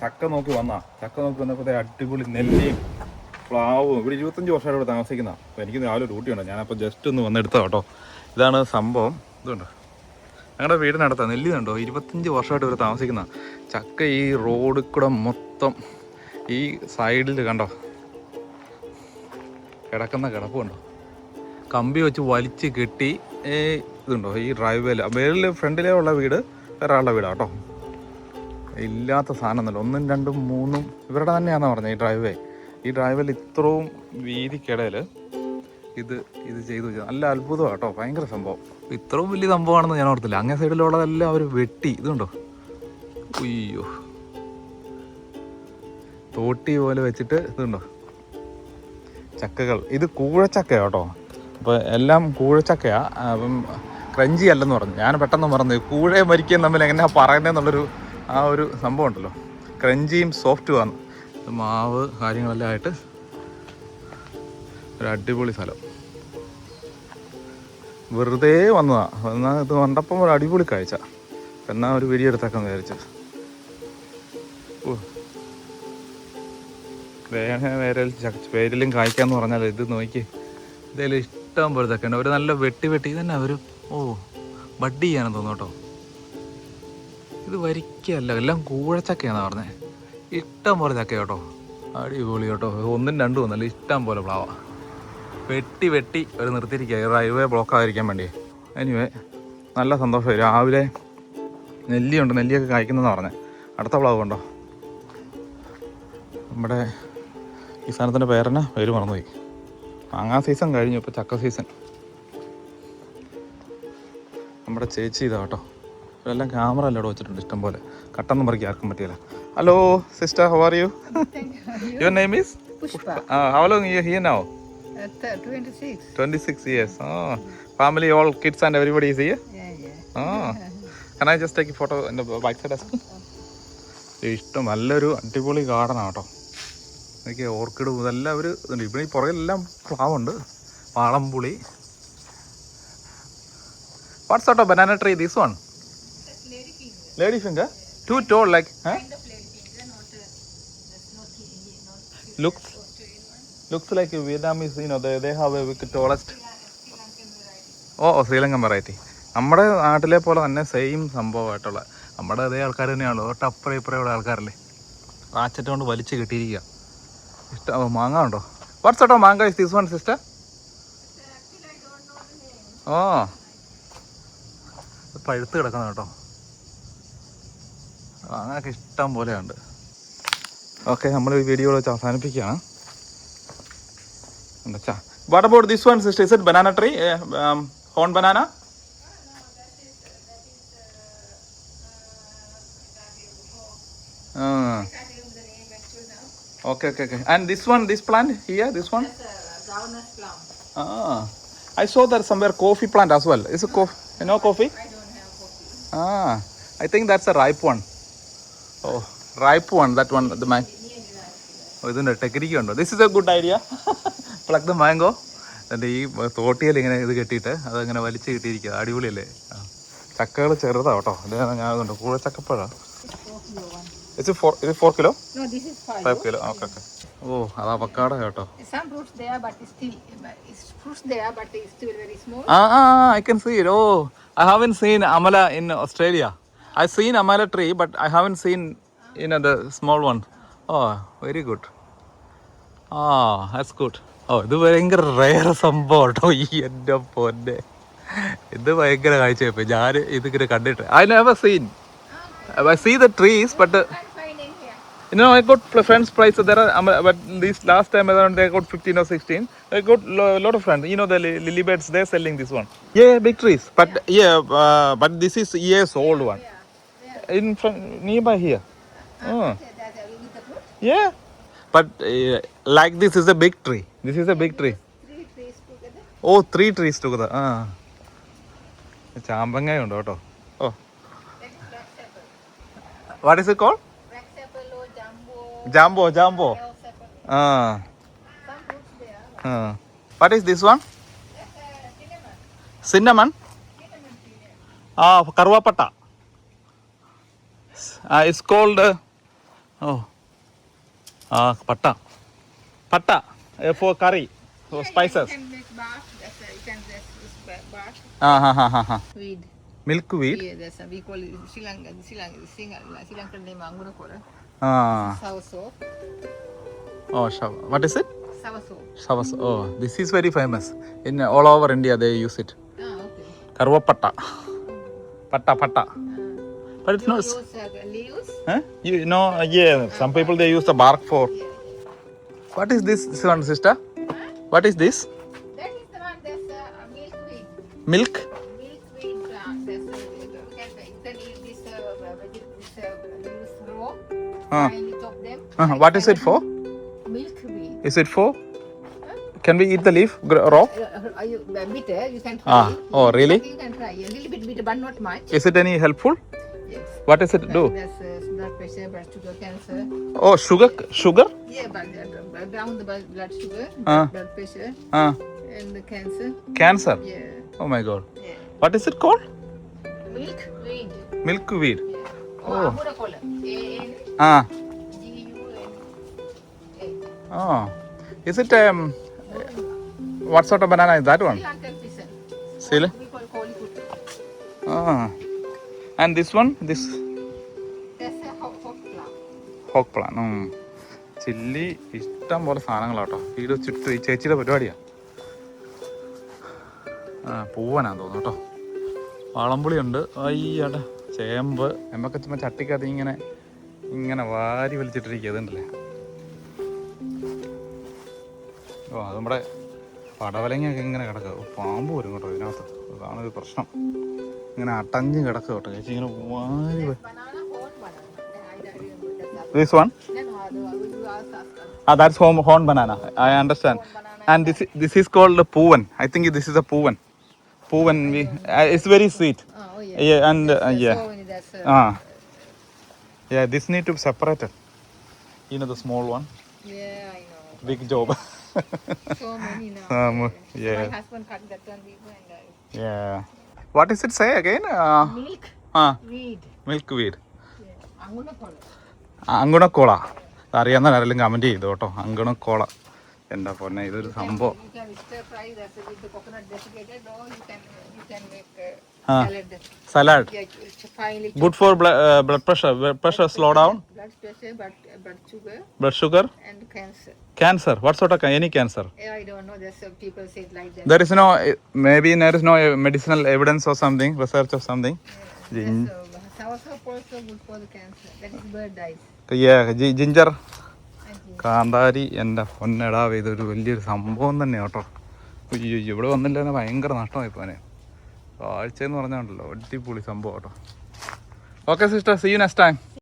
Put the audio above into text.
ചക്ക നോക്കി വന്നാ. ചക്ക നോക്കി വന്നപ്പോഴത്തെ അടിപൊളി നെല്ലിയും പ്ലാവും. ഇവിടെ ഇരുപത്തഞ്ച് വർഷമായിട്ട് ഇവിടെ താമസിക്കുന്ന. അപ്പോൾ എനിക്ക് രാവിലെ ഡ്യൂട്ടി ഉണ്ട്. ഞാനപ്പോൾ ജസ്റ്റ് ഒന്ന് വന്നെടുത്തോ കേട്ടോ. ഇതാണ് സംഭവം. ഇതുണ്ട് ഞങ്ങളുടെ വീടിനടുത്താ. നെല്ലി കണ്ടോ? ഇരുപത്തഞ്ച് വർഷമായിട്ട് ഇവർ താമസിക്കുന്ന. ചക്ക ഈ റോഡിൽ കൂടെ മൊത്തം ഈ സൈഡിൽ കണ്ടോ? കിടക്കുന്ന കിടപ്പ് കണ്ടോ? കമ്പി വെച്ച് വലിച്ച് കെട്ടി ഇതുണ്ടോ? ഈ ഡ്രൈവ് വേയിൽ മേളിൽ ഫ്രണ്ടിലേ ഉള്ള വീട് വേറെ ആളുടെ വീടാണ് കേട്ടോ. ഇല്ലാത്ത സാധനം ഒന്നുമില്ല ഒന്നും രണ്ടും മൂന്നും ഇവരുടെ തന്നെയാണെന്ന് പറഞ്ഞത് ഈ ഡ്രൈവേ ഈ ഡ്രൈവ് വേയിൽ ഇത്രയും വീതിക്കിടയിൽ ഇത് ഇത് ചെയ്തു വെച്ചത്. നല്ല അത്ഭുതമാണ് കേട്ടോ. ഭയങ്കര സംഭവം. ഇത്രയും വലിയ സംഭവമാണെന്ന് ഞാൻ ഓർത്തില്ല. അങ്ങേ സൈഡിലുള്ളതെല്ലാം അവർ വെട്ടി. ഇതുണ്ടോ? ഉയ്യോ തോട്ടി പോലെ വെച്ചിട്ട് ഇതുണ്ടോ? ചക്കകൾ. ഇത് കൂഴച്ചക്ക കേട്ടോ. അപ്പോൾ എല്ലാം കൂഴച്ചക്കയാണ് അപ്പം ക്രഞ്ചി അല്ലെന്ന് പറഞ്ഞു. ഞാൻ പെട്ടെന്ന് പറഞ്ഞു കൂഴയും മരിക്കുകയും തമ്മിൽ എങ്ങനെയാ പറയുന്നതെന്നുള്ളൊരു ആ ഒരു സംഭവം ഉണ്ടല്ലോ. ക്രഞ്ചിയും സോഫ്റ്റുമാണ് മാവ് കാര്യങ്ങളെല്ലാം ആയിട്ട് ഒരു അടിപൊളി സ്ഥലം. വെറുതെ വന്നതാണ് എന്നാൽ ഇത് കണ്ടപ്പം ഒരു അടിപൊളി കാഴ്ച. എന്നാൽ ഒരു വീഡിയോ എടുത്തേക്കാൻ വിചാരിച്ചു. വേറെ വേറെ പേരിലും കായ്ക്കാന്ന് പറഞ്ഞാൽ ഇത് നോക്കി. ഇതേലും ഇഷ്ടം പോലെ ചക്കയുണ്ട് ഒരു നല്ല വെട്ടി വെട്ടി തന്നെ അവർ ഓ ബഡ് ചെയ്യാനെന്ന് തോന്നുന്നു കേട്ടോ. ഇത് വരിക്കല്ല എല്ലാം കൂഴച്ചക്കയാണ് പറഞ്ഞത് ഇഷ്ടം പോലെ ചക്ക കേട്ടോ. അടിപൊളി കേട്ടോ. ഒന്നും രണ്ടും ഒന്നല്ല ഇഷ്ടം പോലെ പ്ലാവ. വെട്ടി വെട്ടി ഒരു നിർത്തിയിരിക്കുക റൈവേ ബ്ലോക്ക് ആയിരിക്കാൻ വേണ്ടി. എനിവേ നല്ല സന്തോഷമായി രാവിലെ നെല്ലിയുണ്ട്. നെല്ലിയൊക്കെ കായ്ക്കുന്നതെന്ന് പറഞ്ഞത് അടുത്ത പ്ലാവ് കണ്ടോ? നമ്മുടെ ഈ സാധനത്തിന്റെ പേരെന്നെ? പേര് മറന്നുപോയി. മാങ്ങാ സീസൺ കഴിഞ്ഞു. ഇപ്പോൾ ചക്ക സീസൺ. നമ്മുടെ ചേച്ചി ഇതാ കേട്ടോ. എല്ലാം ക്യാമറ എല്ലാം ഇവിടെ വെച്ചിട്ടുണ്ട്? ഇഷ്ടം പോലെ. കട്ടെന്ന് മറിക്ക് ആർക്കും പറ്റിയില്ല. Hello sister how are you your name is. How long you here now Uh, th- 26. 26 years. Oh, family, all kids and everybody is here. Yeah, yeah. Oh, can I just take a photo in the back side as well? ഇഷ്ടം നല്ലൊരു അടിപൊളി ഗാർഡനാണ് കേട്ടോ എനിക്ക് orchid ഇതെല്ലാം ഒരു ഇതുണ്ട്. ഇവിടെ ഈ പുറകിലെല്ലാം പ്ലാവുണ്ട് വാളംപുളി. What auto banana tree this one lady finger too tall like looks looks like Vietnamese you they have a wick tallest oh oh Sri Lankan variety നമ്മുടെ നാട്ടിലെ പോലെ തന്നെ സെയിം സംഭവമായിട്ടുള്ള നമ്മുടെ അതേ ആൾക്കാർ തന്നെയാണല്ലോ. ടപ്പറ ഇപ്പറയുള്ള ആൾക്കാരല്ലേ. റാച്ചറ്റ് കൊണ്ട് വലിച്ചു കെട്ടിയിരിക്കുക. ഇഷ്ടം മാങ്ങ ഉണ്ടോ? വാട്സ് കേട്ടോ മാങ്ങ? Is this one sister oh. പഴുത്ത് കിടക്കുന്ന കേട്ടോ. മാങ്ങയൊക്കെ ഇഷ്ടം പോലെയുണ്ട്. ഓക്കെ നമ്മൾ ഈ വീഡിയോ വെച്ച് അവസാനിപ്പിക്കുകയാണ്. എന്താ what about this one sister is it banana tree horn banana okay okay okay and this one this plant here this one Governors plum. Ah, I saw there somewhere coffee plant as well. Is coffee ah I think that's I ripe have coffee. Ripe one that one the man oh ഇതിന്റെ technique ഉണ്ടോ? This is a good idea plug the mango എന്റെ ഈ തോട്ടിയിൽ ഇങ്ങനെ ഇത് കെട്ടിയിട്ട് അതങ്ങനെ വലിച്ച് കിട്ടിയിരിക്കുക. അടിപൊളിയല്ലേ? ആ. ചക്കകൾ ചെറുതാ കേട്ടോ അതാണ് ഞാൻ അതുണ്ട് കൂടെ ചക്കപ്പഴാണ് ഇത് ഫോർ ഇത് four kilo. Five kilo okay okay oh അത് അവക്കാട കേട്ടോ. ആ I can see it oh I have in seen it's in very small. Seen ah, I but I haven't seen in haven't seen one oh very good ah amala tree, but I haven't seen you know small one. Oh, very good. Ah, that's good. Oh, ഇത് ഭയങ്കര rare സംഭവം കേട്ടോ ഈ എന്റെ പൊന്നെ ഇത് ഭയങ്കര കാഴ്ചയപ്പോ ഞാൻ ഇതിങ്ങനെ കണ്ടിട്ട് I never seen I see the trees but. You know, I got friends' price there, are, um, but this last time around they got 15 or 16. I got a lot of friends. You know, the li- lily beds, they're selling this one. Yeah, big trees. But yeah, uh, but this is years old one. In front, nearby here. Oh, uh, yeah. But uh, like this is a big tree. This is a big tree. three trees trees Oh, three trees together. Ah ചാമ്പങ്ങയുണ്ട് കേട്ടോ oh. What is it call jumbo jumbo. Ah ആ what is this one uh, cinnamon. Cinnamon. Ah കറുവാപ്പട്ട it's called oh ah പട്ട പട്ട for curry for You spices can make bath. You can just use bath. ആ ഹാ ഹാ ഹാ ഹാ Weed. Milk weed Yeah, that's a, we call Sri Lanka. Sri Lanka, Sri Lanka, Sri Lankan Kola. Ah Sour soap. Oh ഷവ what is it. ഷവസ് ഓ this is very famous in all over India they use it Ah, okay. കറുവപ്പട്ട പട്ട പട്ട but it's You not use uh, leaves. huh? you know yeah some people they use the bark for what is this, this one sister what is this That is the one that's uh, milkweed. milk Milkweed plant. That's uh, you can, eat this uh, vegetable, this uh, leaves raw. Finely chop them. uh, what is it for Milkweed. is it for can we eat the leaf raw Uh, are you uh, bitter? You can try. ah oh really You can try a little bit bitter, but not much. is it any helpful Yes. what does it do That's uh, blood pressure, blood sugar, cancer. oh sugar sugar Yeah, but uh, down the blood blood sugar, uh. blood pressure, uh, and the cancer. cancer Yeah, oh my god yeah. what is it called Milkweed. milkweed Yeah. Oh, oh. Kola. A N ah G U N oh is it um what sort of banana is that one Sri Lankan pisan. Sri We call Kolikutu. ah and this one this. ഹോക്ക് പ്ലാൻ chilli ഇഷ്ടം പോലെ സാധനങ്ങളാട്ടോ വീട് ചുറ്റും ഈ ചേച്ചിയുടെ പരിപാടിയാണ് പൂവനാന്ന് തോന്നുന്നു കേട്ടോ. വാളംപുളിയുണ്ട്. അയ്യാട്ടെ ചേമ്പ്. എമ്മൊക്കെ ചുമ്മാ ചട്ടിക്കകത്ത് ഇങ്ങനെ ഇങ്ങനെ വാരി വലിച്ചിട്ടിരിക്കുക അതുണ്ടല്ലേ ഓ അത് നമ്മുടെ പടവലങ്ങയൊക്കെ ഇങ്ങനെ കിടക്കുക. പാമ്പ് വരും കേട്ടോ ഇതിനകത്ത്. അതാണ് ഒരു പ്രശ്നം. ഇങ്ങനെ അടഞ്ഞ് കിടക്കുക കേട്ടോ ചേച്ചി ഇങ്ങനെ വാരി വ-. Ah. We, uh, it's very sweet. Oh, oh, yeah. Yeah, and uh, That's yeah, so many, that's, uh, ah, yeah. This need to be separated. You know the small one, Yeah, I know. big job. So many now. Um, yeah. My husband cut that one before and I. yeah. What is it say again? Uh, Milk, ah, weed. milkweed. Yeah. Anguna Kola. അങ്കുണക്കോള അറിയാവുന്ന ആരെങ്കിലും comment ചെയ്തു കേട്ടോ അങ്കുണക്കോള എന്റെ പൊന്നെ ഇതൊരു സംഭവം You can stir fry that with coconut desiccated or you can you can make uh, Ah. salad. Salad good for blood pressure blood pressure slow down blood pressure, but blood sugar blood sugar and cancer. What sort of ca- any cancer? Yeah, I don't know. Just some people say it like that. There is no maybe there is no uh, medicinal evidence or something, research or something. That's, uh, soursop also good for the cancer. That is bird eyes. Yeah, gi- ginger, And ginger. കാന്താരി എന്റെ പൊന്നെടാ ഇതൊരു വലിയൊരു സംഭവം തന്നെ കേട്ടോ അയ്യോ ഇവിടെ വന്നില്ല തന്നെ ഭയങ്കര നഷ്ടമായി പോനെ കാഴ്ച എന്ന് പറഞ്ഞാണ്ടല്ലോ അടിപൊളി സംഭവം കേട്ടോ okay sister see you next time